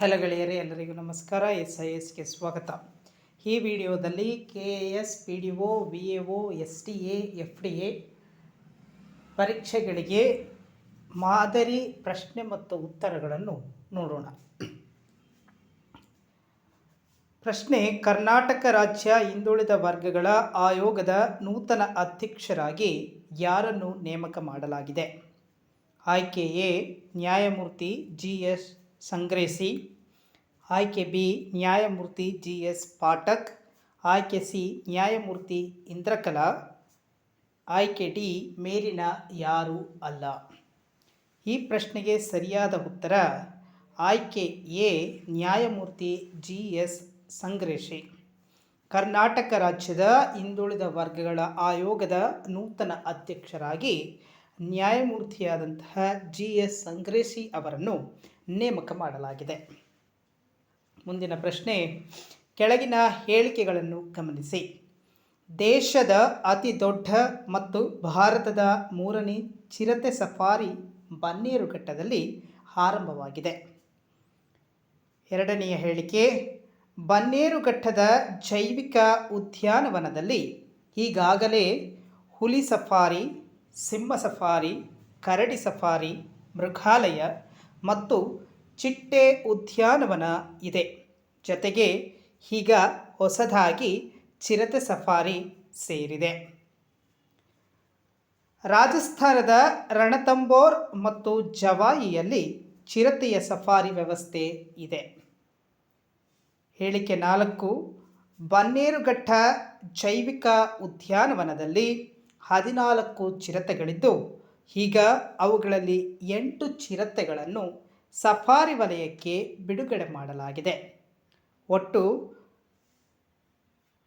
Hello ಗೆಳೆಯರೇ, ಎಲ್ಲರಿಗೂ ನಮಸ್ಕಾರ. ಎಸ್ ಐ ಎಸ್ಗೆ ಸ್ವಾಗತ. ಈ ವಿಡಿಯೋದಲ್ಲಿ K S P D O V A O S T A F D A ಪರೀಕ್ಷೆಗಳಿಗೆ ಮಾದರಿ ಪ್ರಶ್ನೆ ಮತ್ತು ಉತ್ತರಗಳನ್ನು ನೋಡೋಣ. ಪ್ರಶ್ನೆ, ಕರ್ನಾಟಕ ರಾಜ್ಯ ಹಿಂದುಳಿದ ವರ್ಗಗಳ ಆಯೋಗದ ನೂತನ ಅಧ್ಯಕ್ಷರಾಗಿ ಯಾರನ್ನು ನೇಮಕ ಮಾಡಲಾಗಿದೆ? ಆಯ್ಕೆ ಎ ನ್ಯಾಯಮೂರ್ತಿ ಜಿ ಎಸ್ ಸಂಗ್ರೇಸಿ ಆಯ್ಕೆ ಬಿ, ನ್ಯಾಯಮೂರ್ತಿ ಜಿ ಎಸ್ ಪಾಠಕ್. ಆಯ್ಕೆ ಸಿ, ನ್ಯಾಯಮೂರ್ತಿ ಇಂದ್ರಕಲಾ. ಆಯ್ಕೆ ಡಿ, ಮೇಲಿನ ಯಾರೂ ಅಲ್ಲ. ಈ ಪ್ರಶ್ನೆಗೆ ಸರಿಯಾದ ಉತ್ತರ ಆಯ್ಕೆ ಎ, ನ್ಯಾಯಮೂರ್ತಿ ಜಿ ಎಸ್ ಸಂಗ್ರೇಶಿ ಕರ್ನಾಟಕ ರಾಜ್ಯದ ಹಿಂದುಳಿದ ವರ್ಗಗಳ ಆಯೋಗದ ನೂತನ ಅಧ್ಯಕ್ಷರಾಗಿ ನ್ಯಾಯಮೂರ್ತಿಯಾದಂತಹ ಜಿ ಎಸ್ ಸಂಗ್ರೇಶಿ ಅವರನ್ನು ನೇಮಕ ಮಾಡಲಾಗಿದೆ. ಮುಂದಿನ ಪ್ರಶ್ನೆ, ಕೆಳಗಿನ ಹೇಳಿಕೆಗಳನ್ನು ಗಮನಿಸಿ. ದೇಶದ ಅತಿ ದೊಡ್ಡ ಮತ್ತು ಭಾರತದ ಮೂರನೇ ಚಿರತೆ ಸಫಾರಿ ಬನ್ನೇರುಘಟ್ಟದಲ್ಲಿ ಆರಂಭವಾಗಿದೆ. ಎರಡನೆಯ ಹೇಳಿಕೆ, ಬನ್ನೇರುಘಟ್ಟದ ಜೈವಿಕ ಉದ್ಯಾನವನದಲ್ಲಿ ಈಗಾಗಲೇ ಹುಲಿ ಸಫಾರಿ, ಸಿಂಹ ಸಫಾರಿ, ಕರಡಿ ಸಫಾರಿ, ಮೃಗಾಲಯ ಮತ್ತು ಚಿಟ್ಟೆ ಉದ್ಯಾನವನ ಇದೆ. ಜೊತೆಗೆ ಈಗ ಹೊಸದಾಗಿ ಚಿರತೆ ಸಫಾರಿ ಸೇರಿದೆ. ರಾಜಸ್ಥಾನದ ರಣತಂಬೋರ್ ಮತ್ತು ಜವಾಯಿಯಲ್ಲಿ ಚಿರತೆಯ ಸಫಾರಿ ವ್ಯವಸ್ಥೆ ಇದೆ. ಹೇಳಿಕೆ ನಾಲ್ಕು, ಬನ್ನೇರುಘಟ್ಟ ಜೈವಿಕ ಉದ್ಯಾನವನದಲ್ಲಿ ಹದಿನಾಲ್ಕು ಚಿರತೆಗಳಿದ್ದು ಈಗ ಅವುಗಳಲ್ಲಿ ಎಂಟು ಚಿರತೆಗಳನ್ನು ಸಫಾರಿ ವಲಯಕ್ಕೆ ಬಿಡುಗಡೆ ಮಾಡಲಾಗಿದೆ. ಒಟ್ಟು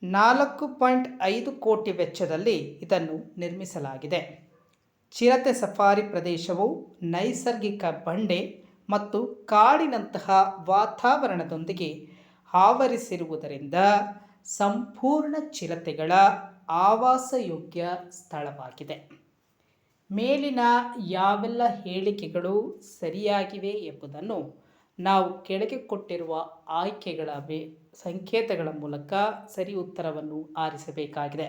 ನಾಲ್ಕು ಪಾಯಿಂಟ್ ಐದು ಕೋಟಿ ವೆಚ್ಚದಲ್ಲಿ ಇದನ್ನು ನಿರ್ಮಿಸಲಾಗಿದೆ. ಚಿರತೆ ಸಫಾರಿ ಪ್ರದೇಶವು ನೈಸರ್ಗಿಕ ಬಂಡೆ ಮತ್ತು ಕಾಡಿನಂತಹ ವಾತಾವರಣದೊಂದಿಗೆ ಆವರಿಸಿರುವುದರಿಂದ ಸಂಪೂರ್ಣ ಚಿರತೆಗಳ ಆವಾಸಯೋಗ್ಯ ಸ್ಥಳವಾಗಿದೆ. ಮೇಲಿನ ಯಾವೆಲ್ಲ ಹೇಳಿಕೆಗಳು ಸರಿಯಾಗಿವೆ ಎಂಬುದನ್ನು ನಾವು ಕೆಳಗೆ ಕೊಟ್ಟಿರುವ ಆಯ್ಕೆಗಳ ಬೆ ಸಂಕೇತಗಳ ಮೂಲಕ ಸರಿ ಉತ್ತರವನ್ನು ಆರಿಸಬೇಕಾಗಿದೆ.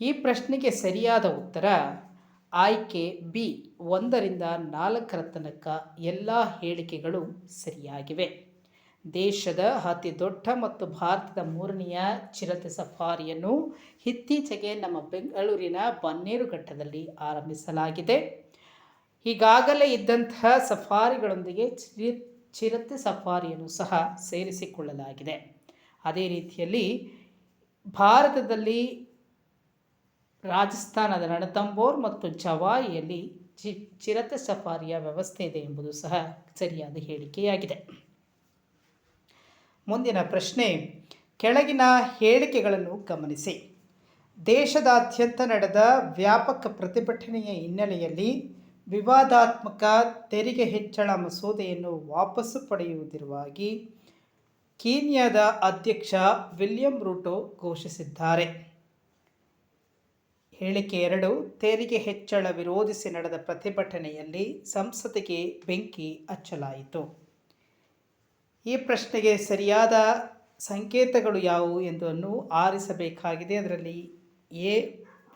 ಈ ಪ್ರಶ್ನೆಗೆ ಸರಿಯಾದ ಉತ್ತರ ಆಯ್ಕೆ ಬಿ ಒಂದರಿಂದ ನಾಲ್ಕರ ತನಕ ಎಲ್ಲ ಹೇಳಿಕೆಗಳು ಸರಿಯಾಗಿವೆ. ದೇಶದ ಅತಿ ದೊಡ್ಡ ಮತ್ತು ಭಾರತದ ಮೂರನೆಯ ಚಿರತೆ ಸಫಾರಿಯನ್ನು ಇತ್ತೀಚೆಗೆ ನಮ್ಮ ಬೆಂಗಳೂರಿನ ಬನ್ನೇರುಘಟ್ಟದಲ್ಲಿ ಆರಂಭಿಸಲಾಗಿದೆ. ಈಗಾಗಲೇ ಇದ್ದಂತಹ ಸಫಾರಿಗಳೊಂದಿಗೆ ಚಿರಿ, ಚಿರತೆ ಸಫಾರಿಯನ್ನು ಸಹ ಸೇರಿಸಿಕೊಳ್ಳಲಾಗಿದೆ. ಅದೇ ರೀತಿಯಲ್ಲಿ ಭಾರತದಲ್ಲಿ ರಾಜಸ್ಥಾನದ ರಣತಂಬೋರ್ ಮತ್ತು ಜವಾಯಿಯಲ್ಲಿ ಚಿ, ಚಿರತೆ ಸಫಾರಿಯ ವ್ಯವಸ್ಥೆ ಇದೆ ಎಂಬುದು ಸಹ ಸರಿಯಾದ ಹೇಳಿಕೆಯಾಗಿದೆ. ಮುಂದಿನ ಪ್ರಶ್ನೆ, ಕೆಳಗಿನ ಹೇಳಿಕೆಗಳನ್ನು ಗಮನಿಸಿ. ದೇಶದಾದ್ಯಂತ ನಡೆದ ವ್ಯಾಪಕ ಪ್ರತಿಭಟನೆಯ ಹಿನ್ನೆಲೆಯಲ್ಲಿ ವಿವಾದಾತ್ಮಕ ತೆರಿಗೆ ಹೆಚ್ಚಳ ಮಸೂದೆಯನ್ನು ವಾಪಸ್ಸು ಪಡೆಯುವುದಿರುವಾಗಿ ಕೀನ್ಯಾದ ಅಧ್ಯಕ್ಷ ವಿಲಿಯಂ ರೂಟೋ ಘೋಷಿಸಿದ್ದಾರೆ. ಹೇಳಿಕೆ ಎರಡು, ತೆರಿಗೆ ಹೆಚ್ಚಳ ವಿರೋಧಿಸಿ ನಡೆದ ಪ್ರತಿಭಟನೆಯಲ್ಲಿ ಸಂಸತ್ತಿಗೆ ಬೆಂಕಿ ಹಚ್ಚಲಾಯಿತು. ಈ ಪ್ರಶ್ನೆಗೆ ಸರಿಯಾದ ಸಂಕೇತಗಳು ಯಾವುವು ಎಂದನ್ನು ಆರಿಸಬೇಕಾಗಿದೆ. ಅದರಲ್ಲಿ ಎ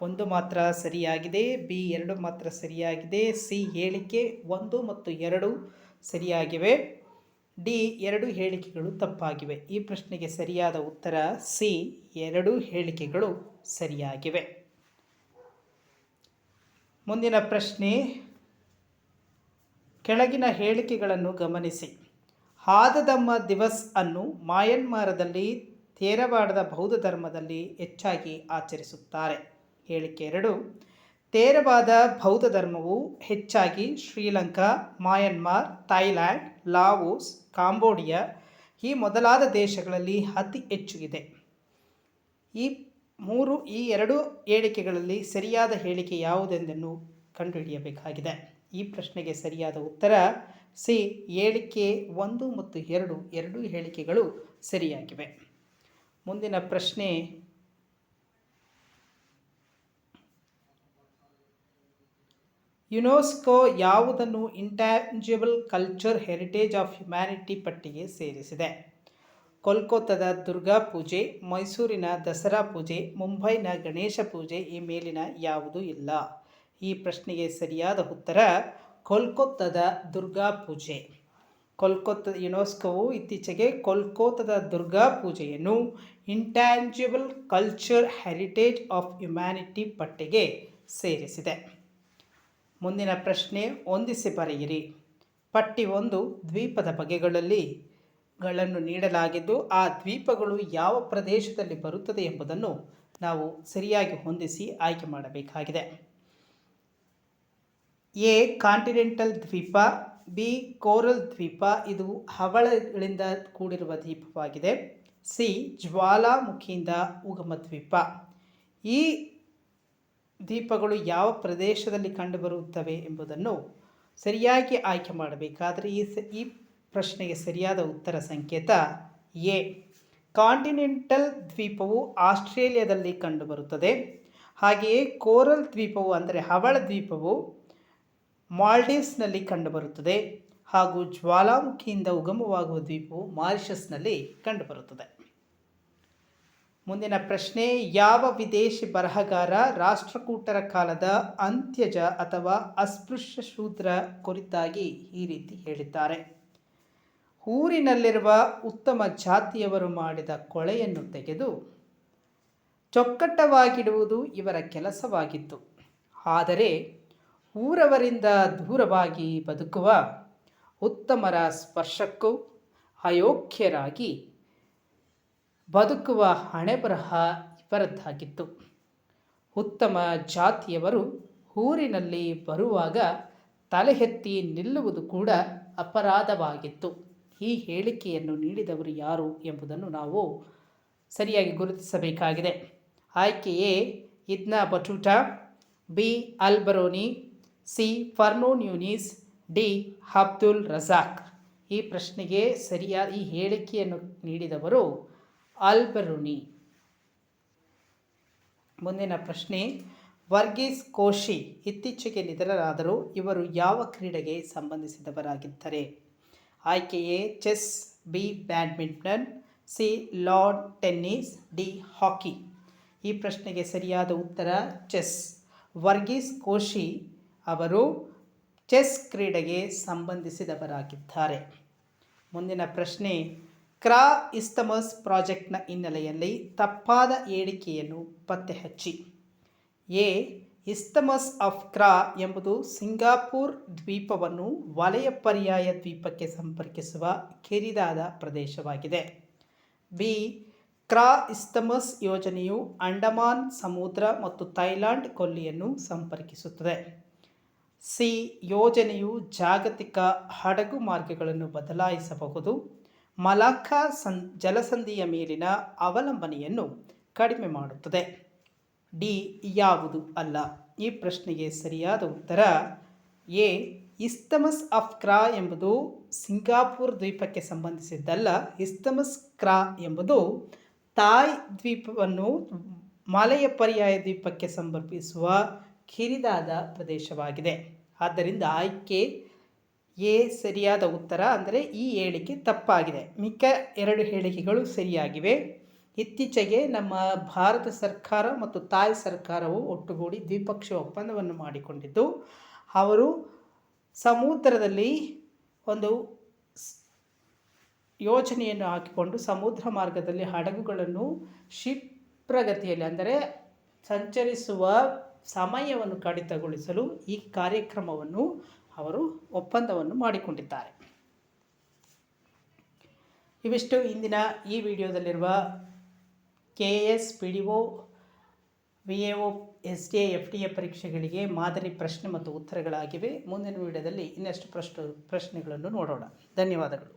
ಒಂದು ಮಾತ್ರ ಸರಿಯಾಗಿದೆ, ಬಿ ಎರಡು ಮಾತ್ರ ಸರಿಯಾಗಿದೆ, ಸಿ ಹೇಳಿಕೆ ಒಂದು ಮತ್ತು ಎರಡು ಸರಿಯಾಗಿವೆ, ಡಿ ಎರಡು ಹೇಳಿಕೆಗಳು ತಪ್ಪಾಗಿವೆ. ಈ ಪ್ರಶ್ನೆಗೆ ಸರಿಯಾದ ಉತ್ತರ ಸಿ ಎರಡು ಹೇಳಿಕೆಗಳು ಸರಿಯಾಗಿವೆ. ಮುಂದಿನ ಪ್ರಶ್ನೆ, ಕೆಳಗಿನ ಹೇಳಿಕೆಗಳನ್ನು ಗಮನಿಸಿ. ಹಾದದಮ್ಮ ದಿವಸ್ ಅನ್ನು ಮಾಯನ್ಮಾರದಲ್ಲಿ ತೇರವಾಡದ ಬೌದ್ಧ ಧರ್ಮದಲ್ಲಿ ಹೆಚ್ಚಾಗಿ ಆಚರಿಸುತ್ತಾರೆ. ಹೇಳಿಕೆ ಎರಡು ತೇರವಾದ ಬೌದ್ಧ ಧರ್ಮವು ಹೆಚ್ಚಾಗಿ Sri Lanka, Myanmar Thailand Laos, Cambodia ಈ ಮೊದಲಾದ ದೇಶಗಳಲ್ಲಿ ಅತಿ ಹೆಚ್ಚು ಇದೆ. ಈ ಮೂರು, ಈ ಎರಡು ಹೇಳಿಕೆಗಳಲ್ಲಿ ಸರಿಯಾದ ಹೇಳಿಕೆ ಯಾವುದೆಂದನ್ನು ಕಂಡುಹಿಡಿಯಬೇಕಾಗಿದೆ. ಈ ಪ್ರಶ್ನೆಗೆ ಸರಿಯಾದ ಉತ್ತರ ಸಿ ಹೇಳಿಕೆ ಒಂದು ಮತ್ತು ಎರಡು, ಎರಡೂ ಹೇಳಿಕೆಗಳು ಸರಿಯಾಗಿವೆ. ಮುಂದಿನ ಪ್ರಶ್ನೆ, ಯುನೆಸ್ಕೋ ಯಾವುದನ್ನು intangible culture heritage of humanity ಪಟ್ಟಿಗೆ ಸೇರಿಸಿದೆ? ಕೋಲ್ಕತ್ತಾದ ದುರ್ಗಾ ಪೂಜೆ, ಮೈಸೂರಿನ ದಸರಾ ಪೂಜೆ, ಮುಂಬೈನ ಗಣೇಶ ಪೂಜೆ ಈ ಮೇಲಿನ ಯಾವುದೂ ಇಲ್ಲ. ಈ ಪ್ರಶ್ನೆಗೆ ಸರಿಯಾದ ಉತ್ತರ ಕೋಲ್ಕತ್ತಾದ ದುರ್ಗಾ ಪೂಜೆ. ಕೋಲ್ಕತ್ತಾ, ಯುನೆಸ್ಕೋವು ಇತ್ತೀಚೆಗೆ ಕೋಲ್ಕತ್ತಾದ ದುರ್ಗಾ ಪೂಜೆಯನ್ನು intangible culture heritage of humanity ಪಟ್ಟಿಗೆ ಸೇರಿಸಿದೆ. ಮುಂದಿನ ಪ್ರಶ್ನೆ ಹೊಂದಿಸಿ ಬರೆಯಿರಿ. ಪಟ್ಟಿ ಒಂದು ದ್ವೀಪದ ಬಗೆಗಳಲ್ಲಿ ಗಳನ್ನು ನೀಡಲಾಗಿದ್ದು ಆ ದ್ವೀಪಗಳು ಯಾವ ಪ್ರದೇಶದಲ್ಲಿ ಬರುತ್ತದೆ ಎಂಬುದನ್ನು ನಾವು ಸರಿಯಾಗಿ ಹೊಂದಿಸಿ ಆಯ್ಕೆ ಮಾಡಬೇಕಾಗಿದೆ. ಎ, ಕಾಂಟಿನೆಂಟಲ್ ದ್ವೀಪ, ಬಿ, ಕೋರಲ್ ದ್ವೀಪ, ಇದು ಹವಳಗಳಿಂದ ಕೂಡಿರುವ ದ್ವೀಪವಾಗಿದೆ. ಸಿ, ಜ್ವಾಲಾಮುಖಿಯಿಂದ ಉಗಮ ದ್ವೀಪ. ಈ ದ್ವೀಪಗಳು ಯಾವ ಪ್ರದೇಶದಲ್ಲಿ ಕಂಡುಬರುತ್ತವೆ ಎಂಬುದನ್ನು ಸರಿಯಾಗಿ ಆಯ್ಕೆ ಮಾಡಬೇಕಾದರೆ ಈ ಸ, ಈ ಪ್ರಶ್ನೆಗೆ ಸರಿಯಾದ ಉತ್ತರ ಸಂಕೇತ ಎ. ಕಾಂಟಿನೆಂಟಲ್ ದ್ವೀಪವು ಆಸ್ಟ್ರೇಲಿಯಾದಲ್ಲಿ ಕಂಡುಬರುತ್ತದೆ. ಹಾಗೆಯೇ ಕೋರಲ್ ದ್ವೀಪವು ಅಂದರೆ ಹವಳ ದ್ವೀಪವು ಮಾಲ್ಡೀವ್ಸ್ನಲ್ಲಿ ಕಂಡುಬರುತ್ತದೆ ಹಾಗೂ ಜ್ವಾಲಾಮುಖಿಯಿಂದ ಉಗಮವಾಗುವ ದ್ವೀಪವು ಮಾರಿಷಸ್ನಲ್ಲಿ ಕಂಡುಬರುತ್ತದೆ. ಮುಂದಿನ ಪ್ರಶ್ನೆ, ಯಾವ ವಿದೇಶಿ ಬರಹಗಾರ ರಾಷ್ಟ್ರಕೂಟರ ಕಾಲದ ಅಂತ್ಯಜ ಅಥವಾ ಅಸ್ಪೃಶ್ಯ ಶೂದ್ರ ಕುರಿತಾಗಿ ಈ ರೀತಿ ಹೇಳಿದ್ದಾರೆ. ಊರಿನಲ್ಲಿರುವ ಉತ್ತಮ ಜಾತಿಯವರು ಮಾಡಿದ ಕೊಳೆಯನ್ನು ತೆಗೆದು ಚೊಕ್ಕಟ್ಟವಾಗಿಡುವುದು ಇವರ ಕೆಲಸವಾಗಿತ್ತು. ಆದರೆ ಊರವರಿಂದ ದೂರವಾಗಿ ಬದುಕುವ ಉತ್ತಮರ ಸ್ಪರ್ಶಕ್ಕೂ ಅಯೋಗ್ಯರಾಗಿ ಬದುಕುವ ಹಣೆಬರಹ ಇವರದ್ದಾಗಿತ್ತು. ಉತ್ತಮ ಜಾತಿಯವರು ಊರಿನಲ್ಲಿ ಬರುವಾಗ ತಲೆ ಎತ್ತಿ ನಿಲ್ಲುವುದು ಕೂಡ ಅಪರಾಧವಾಗಿತ್ತು. ಈ ಹೇಳಿಕೆಯನ್ನು ನೀಡಿದವರು ಯಾರು ಎಂಬುದನ್ನು ನಾವು ಸರಿಯಾಗಿ ಗುರುತಿಸಬೇಕಾಗಿದೆ. ಆಯ್ಕೆ A Ibn Battuta, B. Alberuni C. ಫರ್ನೂನ್ Younis D. Abdul Razzaq. ಈ ಪ್ರಶ್ನೆಗೆ ಸರಿಯಾದ ಈ ಹೇಳಿಕೆಯನ್ನು ನೀಡಿದವರು ಅಲ್ಬರುನಿ. ಮುಂದಿನ ಪ್ರಶ್ನೆ, ವರ್ಗೀಸ್ ಕೋಶಿ ಇತ್ತೀಚೆಗೆ ನಿಧನರಾದರು ಇವರು ಯಾವ ಕ್ರೀಡೆಗೆ ಸಂಬಂಧಿಸಿದವರಾಗಿದ್ದಾರೆ? ಆಯ್ಕೆ A chess, B. Badminton, C. Lawn tennis, D. Hockey. ಈ ಪ್ರಶ್ನೆಗೆ ಸರಿಯಾದ ಉತ್ತರ, ಚೆಸ್. ವರ್ಗೀಸ್ ಕೋಶಿ ಅವರು ಚೆಸ್ ಕ್ರೀಡೆಗೆ ಸಂಬಂಧಿಸಿದವರಾಗಿದ್ದಾರೆ. ಮುಂದಿನ ಪ್ರಶ್ನೆ, ಕ್ರಾ ಇಸ್ತಮಸ್ ಪ್ರಾಜೆಕ್ಟ್ನ ಹಿನ್ನೆಲೆಯಲ್ಲಿ ತಪ್ಪಾದ ಹೇಳಿಕೆಯನ್ನು ಪತ್ತೆ ಹಚ್ಚಿ ಎ ಇಸ್ತಮಸ್ ಆಫ್ ಕ್ರಾ ಎಂಬುದು ಸಿಂಗಾಪುರ್ ದ್ವೀಪವನ್ನು ವಲಯ ಪರ್ಯಾಯ ದ್ವೀಪಕ್ಕೆ ಸಂಪರ್ಕಿಸುವ ಕಿರಿದಾದ ಪ್ರದೇಶವಾಗಿದೆ. ಬಿ, ಕ್ರಾ ಇಸ್ತಮಸ್ ಯೋಜನೆಯು ಅಂಡಮಾನ್, ಸಮುದ್ರ ಮತ್ತು ಥೈಲ್ಯಾಂಡ್ ಕೊಲ್ಲಿಯನ್ನು ಸಂಪರ್ಕಿಸುತ್ತದೆ. ಸಿ ಯೋಜನೆಯು ಜಾಗತಿಕ ಹಡಗು ಮಾರ್ಗಗಳನ್ನು ಬದಲಾಯಿಸಬಹುದು. ಮಲಾಖಾ ಸಂ, ಜಲಸಂಧಿಯ ಮೇಲಿನ ಅವಲಂಬನೆಯನ್ನು ಕಡಿಮೆ ಮಾಡುತ್ತದೆ. ಡಿ ಯಾವುದು ಅಲ್ಲ? ಈ ಪ್ರಶ್ನೆಗೆ ಸರಿಯಾದ ಉತ್ತರ ಎ. ಇಸ್ತಮಸ್ ಆಫ್ ಕ್ರಾ ಎಂಬುದು ಸಿಂಗಾಪುರ್ ದ್ವೀಪಕ್ಕೆ ಸಂಬಂಧಿಸಿದ್ದಲ್ಲ. ಇಸ್ತಮಸ್ ಕ್ರಾ ಎಂಬುದು ತಾಯ್ ದ್ವೀಪವನ್ನು ಮಲೆಯ ಪರ್ಯಾಯ ದ್ವೀಪಕ್ಕೆ ಸಂಪರ್ಕಿಸುವ ಕಿರಿದಾದ ಪ್ರದೇಶವಾಗಿದೆ. ಆದ್ದರಿಂದ ಆಯ್ಕೆ ಎ ಸರಿಯಾದ ಉತ್ತರ ಅಂದರೆ ಈ ಹೇಳಿಕೆ ತಪ್ಪಾಗಿದೆ. ಮಿಕ್ಕ ಎರಡು ಹೇಳಿಕೆಗಳು ಸರಿಯಾಗಿವೆ. ಇತ್ತೀಚೆಗೆ ನಮ್ಮ ಭಾರತ ಸರ್ಕಾರ ಮತ್ತು ತಾಯ್ ಸರ್ಕಾರವು ಒಟ್ಟುಗೂಡಿ ದ್ವಿಪಕ್ಷೀಯ ಒಪ್ಪಂದವನ್ನು ಮಾಡಿಕೊಂಡಿದ್ದು, ಅವರು ಸಮುದ್ರದಲ್ಲಿ ಒಂದು ಯೋಜನೆಯನ್ನು ಹಾಕಿಕೊಂಡು ಸಮುದ್ರ ಮಾರ್ಗದಲ್ಲಿ ಹಡಗುಗಳನ್ನು ಕ್ಷಿಪ್ರಗತಿಯಲ್ಲಿ ಅಂದರೆ ಸಂಚರಿಸುವ ಸಮಯವನ್ನು ಕಡಿತಗೊಳಿಸಲು ಈ ಕಾರ್ಯಕ್ರಮವನ್ನು ಅವರು ಒಪ್ಪಂದವನ್ನು ಮಾಡಿಕೊಂಡಿದ್ದಾರೆ. ಇವಿಷ್ಟು. ಇಂದಿನ ಈ ವಿಡಿಯೋದಲ್ಲಿರುವ K S P D O V A O S D A F D A ಪರೀಕ್ಷೆಗಳಿಗೆ ಮಾದರಿ ಪ್ರಶ್ನೆ ಮತ್ತು ಉತ್ತರಗಳಾಗಿವೆ. ಮುಂದಿನ ವಿಡಿಯೋದಲ್ಲಿ ಇನ್ನಷ್ಟು ಪ್ರಶ್ನೆ ಪ್ರಶ್ನೆಗಳನ್ನು ನೋಡೋಣ. ಧನ್ಯವಾದಗಳು.